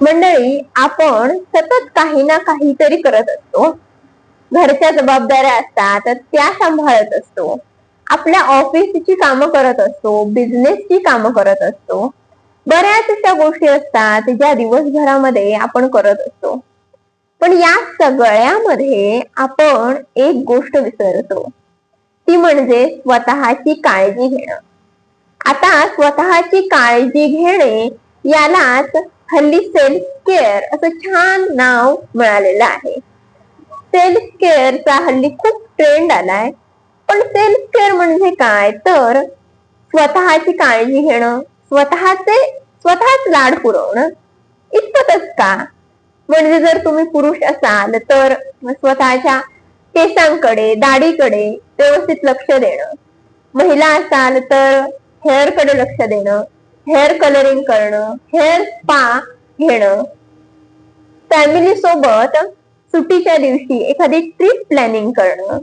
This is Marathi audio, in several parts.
मंडळी आपण सतत काही ना काहीतरी करत असतो. घरच्या जबाबदाऱ्या असतात त्या सांभाळत असतो. आपल्या ऑफिसची कामं करत असतो बिझनेसची कामं करत असतो. बऱ्याच अशा गोष्टी असतात ज्या दिवसभरामध्ये आपण करत असतो. पण या सगळ्यामध्ये आपण एक गोष्ट विसरतो. ती म्हणजे स्वतःची काळजी घेणं. आता स्वतःची काळजी घेणे यालाच हल्ली सेल्फ केअर असं छान नाव मिळालेलं आहे. सेल्फ केअरचा हल्ली खूप ट्रेंड आलाय. पण सेल्फ केअर म्हणजे काय? तर स्वतःची काळजी घेणं स्वतःचे स्वतःच लाड पुरवणं. इतपतच का? म्हणजे जर तुम्ही पुरुष असाल तर स्वतःच्या केसांकडे दाढीकडे व्यवस्थित लक्ष देणं. महिला असाल तर हेअरकडे लक्ष देणं. हेअर कलरिंग करणं हेअर स्पा घेणं. फॅमिली सोबत सुट्टीच्या दिवशी एखादी ट्रिप प्लॅनिंग करणं.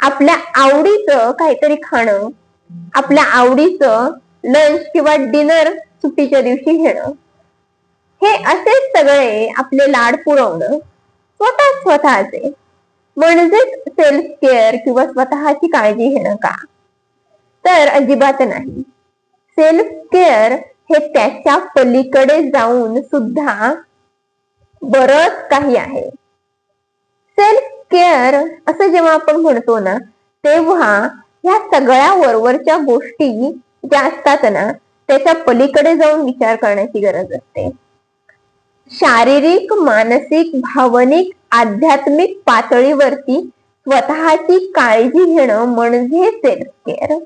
आपल्या आवडीचं काहीतरी खाणं आपल्या आवडीचं लंच किंवा डिनर सुट्टीच्या दिवशी घेणं. हे असेच सगळे आपले लाड पुरवणं. स्वतः स्वतःचे. म्हणजेच सेल्फ केअर किंवा स्वतःची काळजी घेणं का? तर अजिबात नाही. सेल्फ केअर हे त्याच्या पलीकडे जाऊन सुद्धा बरच काही आहे. सेल्फ केअर असं जेव्हा आपण म्हणतो ना तेव्हा ह्या सगळ्या वरवरच्या गोष्टी ज्या असतात ना त्याच्या पलीकडे जाऊन विचार करण्याची गरज असते. शारीरिक मानसिक भावनिक आध्यात्मिक पातळीवरती स्वतःची काळजी घेणं म्हणजे सेल्फ केअर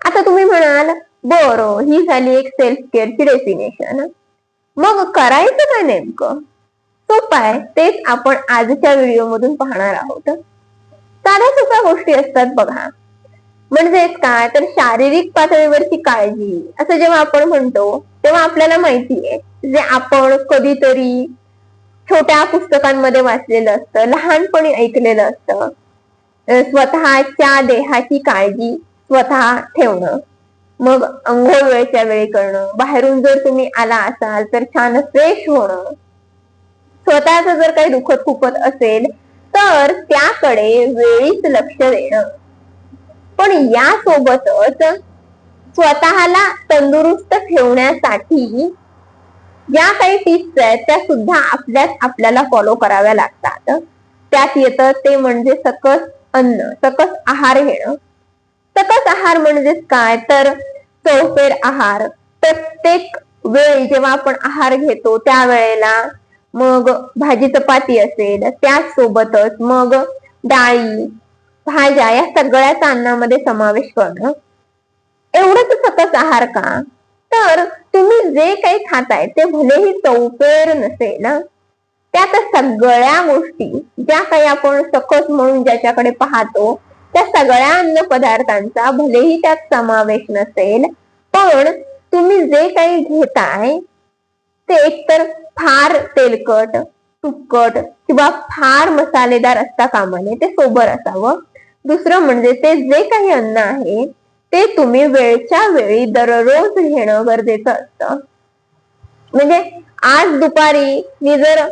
आता तुम्ही म्हणाल बरं ही झाली एक सेल्फ केअरची डेफिनेशन मग करायचं काय नेमकं? सोपं आहे तेच आपण आजच्या व्हिडिओ मधून पाहणार आहोत. साध्या सोप्या गोष्टी असतात बघा. म्हणजेच काय? तर शारीरिक पातळीवरची काळजी. असं जेव्हा आपण म्हणतो तेव्हा आपल्याला माहितीये जे आपण कधीतरी छोट्या पुस्तकांमध्ये वाचलेलं असतं लहानपणी ऐकलेलं असतं. स्वतःच्या देहाची काळजी स्वतः ठेवणं. मग अंघोळ वेळच्या वेळी करणं. बाहेरून जर तुम्ही आला असाल तर छान फ्रेश होणं. स्वतःच जर काही दुखत खुपत असेल तर त्याकडे वेळीच लक्ष देणं. पण या सोबतच स्वतःला तंदुरुस्त ठेवण्यासाठी ज्या काही टिप्स आहेत त्या सुद्धा आपल्याच आपल्याला फॉलो कराव्या लागतात. त्यात येतं ते म्हणजे सकस अन्न सकस आहार घेणं. सकस आहार म्हणजेच काय? तर चौफेर आहार. प्रत्येक वेळी जेव्हा आपण आहार घेतो त्यावेळेला मग भाजी चपाती असेल त्याच सोबतच मग डाळी भाज्या या सगळ्याच अन्नामध्ये समावेश करणं. एवढंच सकस आहार का? तर तुम्ही जे काही खाताय ते भलेही चौफेर नसेल त्या सगळ्या गोष्टी ज्या काही आपण सकस म्हणून ज्याच्याकडे पाहतो त्या सगळ्या अन्न पदार्थांचा भलेही त्यात समावेश नसेल पण तुम्ही जे काही घेताय ते एकतर फार तेलकट तुपकट किंवा फार मसालेदार असता कामाने ते सोबर असावं. दुसरं म्हणजे ते जे काही अन्न आहे ते तुम्ही वेळच्या वेळी दररोज घेणं गरजेचं असतं. म्हणजे आज दुपारी मी जर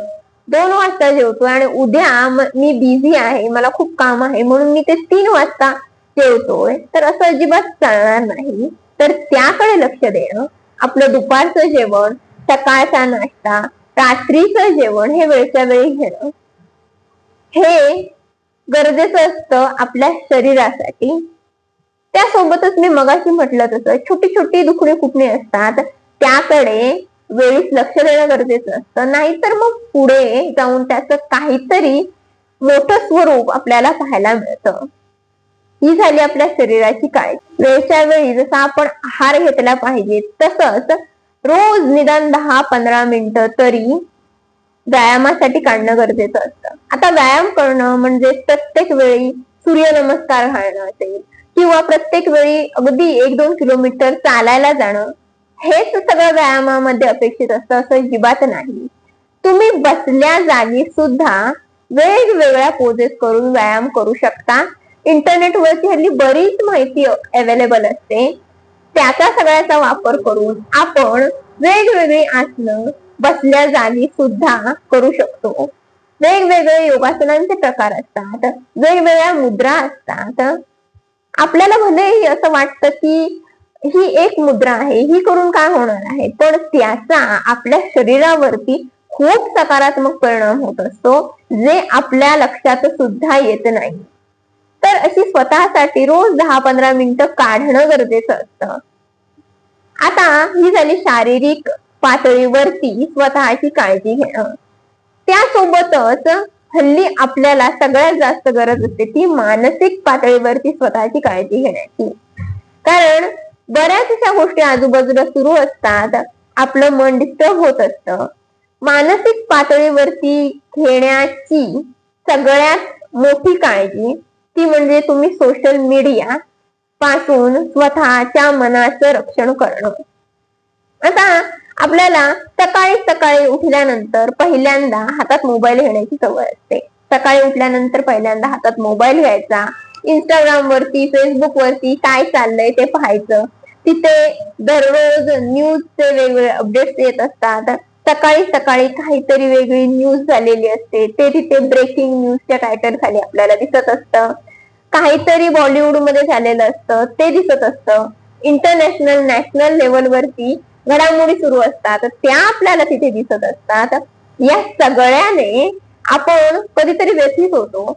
दोन वाजता जेवतो आणि उद्या मी बिझी आहे मला खूप काम आहे म्हणून मी ते तीन वाजता जेवतोय. तर असं अजिबात चालणार नाही. तर त्याकडे लक्ष देणं आपलं दुपारचं जेवण सकाळचा नाश्ता रात्रीचं जेवण हे वेळच्या वेळी घेणं. हे गरजेचं असतं आपल्या शरीरासाठी. त्यासोबतच मी मगाशी म्हटलं तसं छोटी छोटी दुखणी कुठणी असतात. त्याकडे वेळीच लक्ष देणं गरजेचं असतं. नाहीतर मग पुढे जाऊन त्याचं काहीतरी मोठं स्वरूप आपल्याला पाहायला मिळतं. ही झाली आपल्या शरीराची काळजी. वेळच्या वेळी जसा आपण आहार घेतला पाहिजे तसंच रोज निदान दहा पंधरा मिनिटं तरी व्यायामासाठी काढणं गरजेचं असतं. आता व्यायाम करणं म्हणजे प्रत्येक वेळी सूर्यनमस्कार घालणं असेल किंवा प्रत्येक वेळी अगदी एक दोन किलोमीटर चालायला जाणं हेच सगळं व्यायामामध्ये अपेक्षित असतं असं अजिबात नाही. तुम्ही बसल्या जागी सुद्धा वेगवेगळ्या पोजेस करून व्यायाम करू शकता. इंटरनेटवरची हल्ली बरीच माहिती अवेलेबल असते. त्याचा सगळ्याचा वापर करून आपण वेगवेगळी आसनं बसल्या जागी सुद्धा करू शकतो. वेगवेगळे योगासनांचे प्रकार असतात वेगवेगळ्या मुद्रा असतात. आपल्याला भलेही असं वाटतं की ही एक मुद्रा आहे ही करून काय होणार आहे? पण त्याचा आपल्या शरीरावरती खूप सकारात्मक परिणाम होत असतो जे आपल्या लक्षात सुद्धा येत नाही. तर अशी स्वतःसाठी रोज दहा पंधरा मिनिटं काढणं गरजेचं असतं. आता ही झाली शारीरिक पातळीवरती स्वतःची काळजी घेणं. त्यासोबतच हल्ली आपल्याला सगळ्यात जास्त गरज असते ती मानसिक पातळीवरती स्वतःची काळजी घेण्याची. कारण बऱ्याचशा गोष्टी आजूबाजूला सुरू असतात. आपलं मन डिस्टर्ब होत असतं. मानसिक पातळीवरती घेण्याची सगळ्यात मोठी काळजी ती म्हणजे तुम्ही सोशल मीडिया पासून स्वतःच्या मनाचं रक्षण करणं. आता आपल्याला सकाळी सकाळी उठल्यानंतर पहिल्यांदा हातात मोबाईल घेण्याची सवय असते. सकाळी उठल्यानंतर पहिल्यांदा हातात मोबाईल घ्यायचा. इंस्टाग्राम वरती फेसबुक वरती काय चाललंय ते पाहायचं. तिथे दररोज न्यूजचे वेगवेगळे अपडेट्स येत असतात. सकाळी सकाळी काहीतरी वेगळी न्यूज झालेली असते. ते तिथे ब्रेकिंग न्यूजच्या टायटल खाली आपल्याला दिसत असतं. काहीतरी बॉलिवूडमध्ये झालेलं असतं. ते दिसत असतं. इंटरनॅशनल नॅशनल लेवलवरती घडामोडी सुरू असतात. त्या आपल्याला तिथे दिसत असतात. या सगळ्याने आपण कधीतरी व्यथित होतो.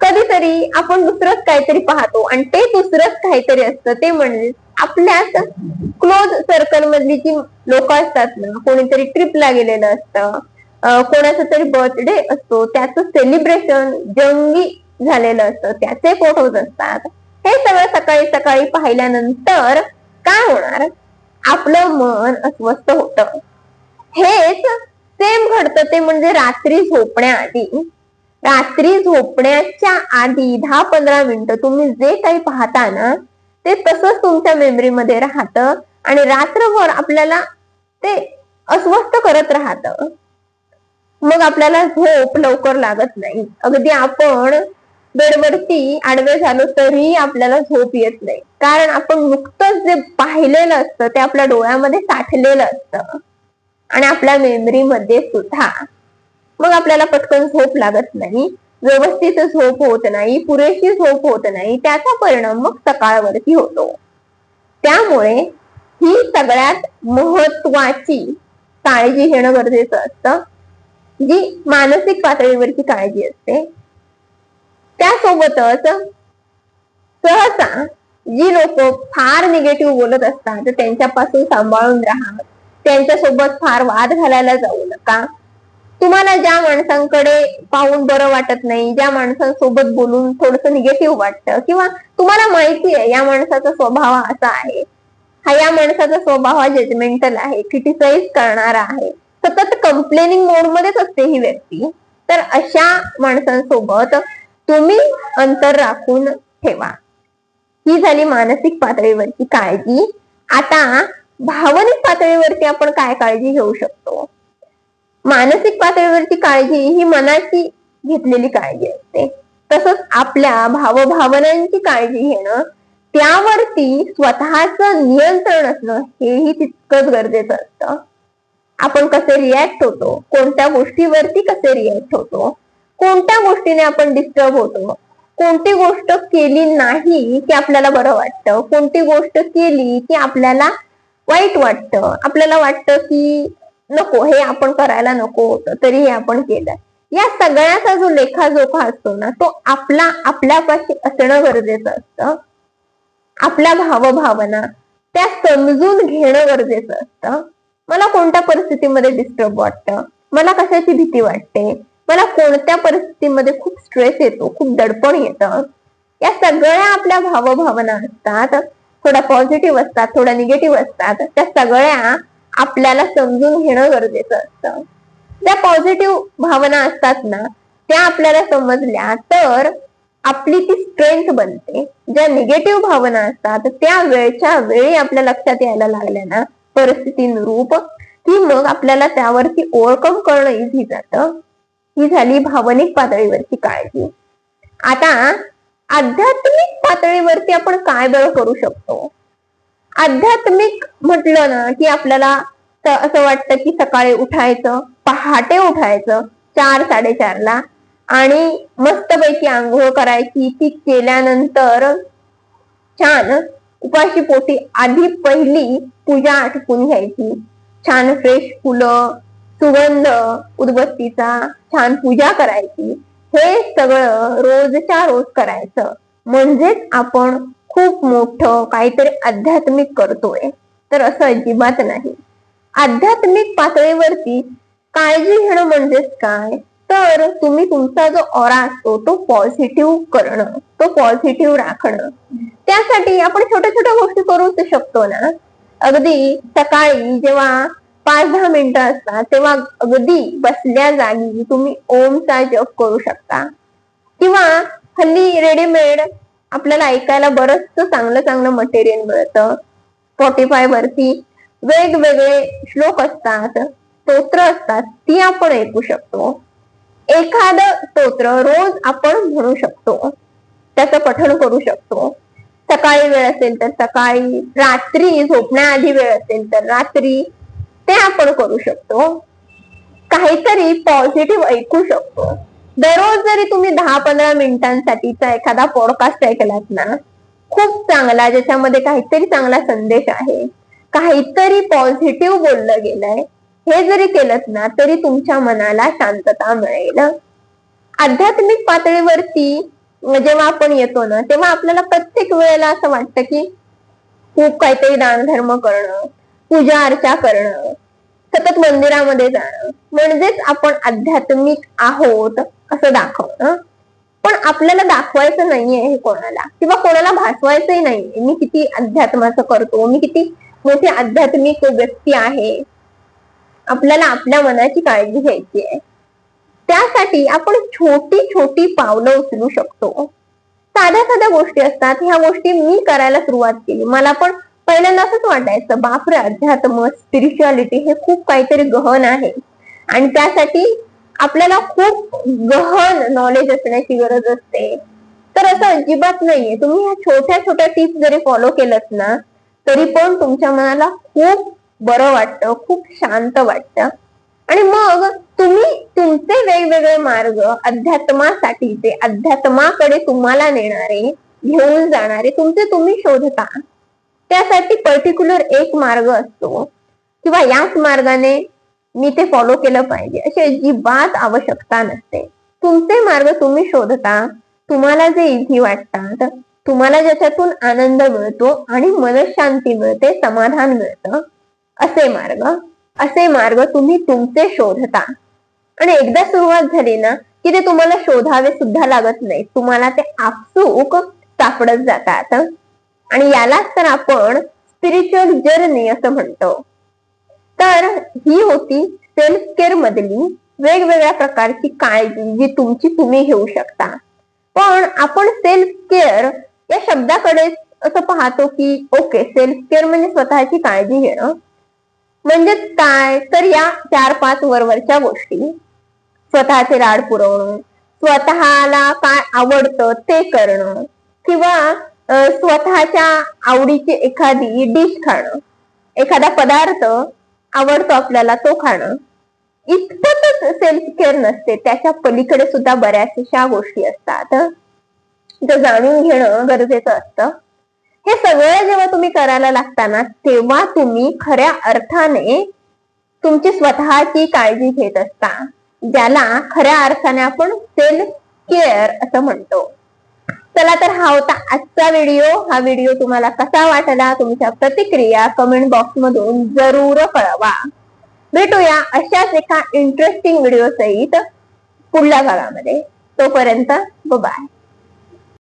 कधीतरी आपण दुसरंच काहीतरी पाहतो. आणि ते दुसरंच काहीतरी असतं. ते म्हणजे आपल्याच क्लोज सर्कल मधली जी लोक असतात ना कोणीतरी ट्रिपला गेलेलं असतं कोणाचा तरी बर्थडे असतो त्याचं सेलिब्रेशन जंगी झालेलं असतं त्याचे फोटोज असतात. हे सगळं सकाळी सकाळी पाहिल्यानंतर काय होणार? आपलं मन अस्वस्थ होत. हेच सेम घडतं ते म्हणजे रात्री झोपण्याआधी. रात्री झोपण्याच्या आधी दहा पंधरा मिनिटं तुम्ही जे काही पाहता ना ते तसंच तुमच्या मेमरीमध्ये राहतं आणि रात्रभर आपल्याला ते अस्वस्थ करत राहतं. मग आपल्याला झोप लवकर लागत नाही. अगदी आपण बेडवरती आडवे झालो तरी आपल्याला झोप येत नाही. कारण आपण नुकतंच जे पाहिलेलं असतं ते आपल्या डोळ्यामध्ये साठलेलं असतं. आणि आपल्या मेमरीमध्ये सुद्धा. मग आपल्याला पटकन झोप लागत नाही. व्यवस्थित झोप होत नाही पुरेशी झोप होत नाही त्याचा परिणाम मग सकाळवरती होतो. त्यामुळे ही सगळ्यात महत्वाची काळजी घेणं गरजेचं असतं. जी मानसिक पातळीवरची काळजी असते. त्यासोबतच सहसा जी लोक फार निगेटिव्ह बोलत असतात त्यांच्यापासून सांभाळून राहा. त्यांच्यासोबत फार वाद घालायला जाऊ नका. तुम्हाला ज्या माणसांकडे पाहून बरं वाटत नाही ज्या माणसांसोबत बोलून थोडस निगेटिव्ह वाटतं किंवा तुम्हाला माहिती आहे या माणसाचा स्वभाव असा आहे. हा या माणसाचा स्वभाव हा जजमेंटल आहे क्रिटिसाइज करणारा आहे. सतत कंप्लेनिंग मोड मध्येच असते ही व्यक्ती. तर अशा माणसांसोबत तुम्ही अंतर राखून ठेवा. ही झाली मानसिक पातळीवरची काळजी. आता भावनिक पातळीवरती आपण काय काळजी घेऊ शकतो? मानसिक पातळीवरची काळजी ही मनाची घेतलेली काळजी असते. तसंच आपल्या भावभावनांची काळजी घेणं त्यावरती स्वतःच नियंत्रण असणं हेही तितकंच गरजेचं असतं. आपण कसे रिॲक्ट होतो कोणत्या गोष्टीवरती कसे रिॲक्ट होतो कोणत्या गोष्टीने आपण डिस्टर्ब होतो कोणती गोष्ट केली नाही की आपल्याला बरं वाटतं कोणती गोष्ट केली की आपल्याला वाईट वाटतं आपल्याला वाटतं की नको हे आपण करायला नको होतं तरी हे आपण केलं या सगळ्याचा जो लेखाजोखा असतो ना तो आपला आपल्यापाशी असणं गरजेचं असतं. आपल्या भावभावना त्या समजून घेणं गरजेचं असतं. मला कोणत्या परिस्थितीमध्ये डिस्टर्ब वाटतं? मला कशाची भीती वाटते? मला कोणत्या परिस्थितीमध्ये खूप स्ट्रेस येतो खूप दडपण येतं? या सगळ्या आपल्या भावभावना असतात. थोड्या पॉझिटिव्ह असतात थोड्या निगेटिव्ह असतात. त्या सगळ्या आपल्याला समजून घेणं गरजेचं असतं. ज्या पॉझिटिव्ह भावना असतात ना त्या आपल्याला समजल्या तर आपली ती स्ट्रेंथ बनते. ज्या निगेटिव्ह भावना असतात त्या वेळच्या वेळी आपल्या लक्षात यायला लागल्या ना परिस्थितीनुरूप की मग आपल्याला त्यावरती ओव्हरकम करणं इझी जातं. ही झाली भावनिक पातळीवरची काळजी. आता आध्यात्मिक पातळीवरती आपण काय बरं करू शकतो? आध्यात्मिक म्हटलं ना की आपल्याला असं वाटतं की सकाळी उठायचं पहाटे उठायचं चार साडेचारला आणि मस्तपैकी आंघोळ करायची. ती केल्यानंतर छान उपाशी पोटी आधी पहिली पूजा आटपून घ्यायची. छान फ्रेश फुलं सुगंध उदबत्तीचा छान पूजा करायची. हे सगळं रोजच्या रोज करायचं. म्हणजेच आपण खूप मोठं काहीतरी आध्यात्मिक करतोय. तर असं अजिबात नाही. आध्यात्मिक पातळीवरती काळजी घेणं म्हणजेच काय? तर तुम्ही तुमचा जो ऑरा असतो तो पॉझिटिव्ह करणं तो पॉझिटिव्ह राखणं. त्यासाठी आपण छोट्या छोट्या गोष्टी करूच शकतो ना? अगदी सकाळी जेव्हा पाच दहा मिनिटं असतात तेव्हा अगदी बसल्या जागी तुम्ही ओमचा जप करू शकता. किंवा हल्ली रेडीमेड आपल्याला ऐकायला बरंच चांगलं चांगलं मटेरियल मिळतं. स्पॉटीफाय वरती वेगवेगळे श्लोक असतात स्तोत्र असतात ती आपण ऐकू शकतो. एखादं स्तोत्र रोज आपण म्हणू शकतो. त्याचं पठण करू शकतो. सकाळी वेळ असेल तर सकाळी रात्री झोपण्याआधी वेळ असेल तर रात्री ते आपण करू शकतो. काहीतरी पॉझिटिव्ह ऐकू शकतो. दररोज जरी तुम्ही दहा पंधरा मिनिटांसाठीचा एखादा पॉडकास्ट ऐकलात ना खूप चांगला ज्याच्यामध्ये काहीतरी चांगला संदेश आहे. काहीतरी पॉझिटिव्ह बोललं गेलंय. हे जरी केलं ना तरी तुमच्या मनाला शांतता मिळेल. आध्यात्मिक पातळीवरती जेव्हा आपण येतो ना तेव्हा आपल्याला प्रत्येक वेळेला असं वाटतं की खूप काहीतरी दानधर्म करणं पूजा अर्चा करणं सतत मंदिरामध्ये जाणं. म्हणजेच आपण आध्यात्मिक आहोत असं दाखवणं. पण आपल्याला दाखवायचं नाहीये हे कोणाला. किंवा कोणाला भासवायचंही नाहीये. मी किती अध्यात्माचं करतो. मी किती मोठी आध्यात्मिक व्यक्ती आहे. आपल्याला आपल्या मनाची काळजी घ्यायची आहे. त्यासाठी आपण छोटी छोटी पावलं उचलू शकतो. साध्या साध्या गोष्टी असतात. ह्या गोष्टी मी करायला सुरुवात केली. मला पण पहिल्यांदा असंच वाटायचं बापरे अध्यात्म स्पिरिच्युअलिटी हे खूप काहीतरी गहन आहे. आणि त्यासाठी आपल्याला खूप गहन नॉलेज असण्याची गरज असते. तर असं अजिबात नाहीये. तुम्ही ह्या छोट्या छोट्या टिप्स जरी फॉलो केलत ना तरी पण तुमच्या मनाला खूप बरं वाटतं खूप शांत वाटतं. आणि मग तुम्ही तुमचे वेगवेगळे मार्ग अध्यात्मासाठीचे अध्यात्माकडे तुम्हाला नेणारे घेऊन जाणारे तुमचे तुम्ही शोधता. त्यासाठी पर्टिक्युलर एक मार्ग असतो. किंवा याच मार्गाने मी ते फॉलो केलं पाहिजे. अशी अजिबात आवश्यकता नसते. तुमचे मार्ग तुम्ही शोधता तुम्हाला जे इझी वाटतात तुम्हाला ज्याच्यातून आनंद मिळतो आणि मनशांती मिळते समाधान मिळतं असे मार्ग. असे मार्ग तुम्ही तुमचे शोधता. आणि एकदा सुरुवात झाली ना की ते तुम्हाला शोधावे सुद्धा लागत नाही तुम्हाला ते आपसूक सापडत जातात. आणि यालाच तर आपण स्पिरिच्युअल जर्नी असं म्हणतो. तर ही होती सेल्फ केअर मधली वेगवेगळ्या प्रकारची काळजी जी तुमची तुम्ही घेऊ शकता. पण आपण सेल्फ केअर या शब्दाकडे असं पाहतो की ओके सेल्फ केअर म्हणजे स्वतःची काळजी घेणं. म्हणजे काय? तर या चार पाच वरवरच्या गोष्टी. स्वतःचे राड पुरवणं स्वतःला काय आवडतं ते करणं किंवा स्वतःच्या आवडीची एखादी डिश खाणं. एखादा पदार्थ आवडतो आपल्याला तो खाणं. इतकंच सेल्फ केअर नसते. त्याच्या पलीकडे सुद्धा बऱ्याचशा गोष्टी असतात. जे जाणून घेणं गरजेचं असतं. हे सगळं जेव्हा तुम्ही करायला लागताना तेव्हा तुम्ही खऱ्या अर्थाने तुमची स्वतःची काळजी घेत असता. ज्याला खऱ्या अर्थाने आपण सेल्फ केअर असं म्हणतो. चला तर हा होता आजचा व्हिडिओ हा व्हिडिओ तुम्हाला कसा वाटला तुमच्या प्रतिक्रिया कमेंट बॉक्स मधून जरूर कळवा. भेटूया अशाच एका इंटरेस्टिंग व्हिडिओ सहित पुढल्या भागामध्ये. तोपर्यंत बाय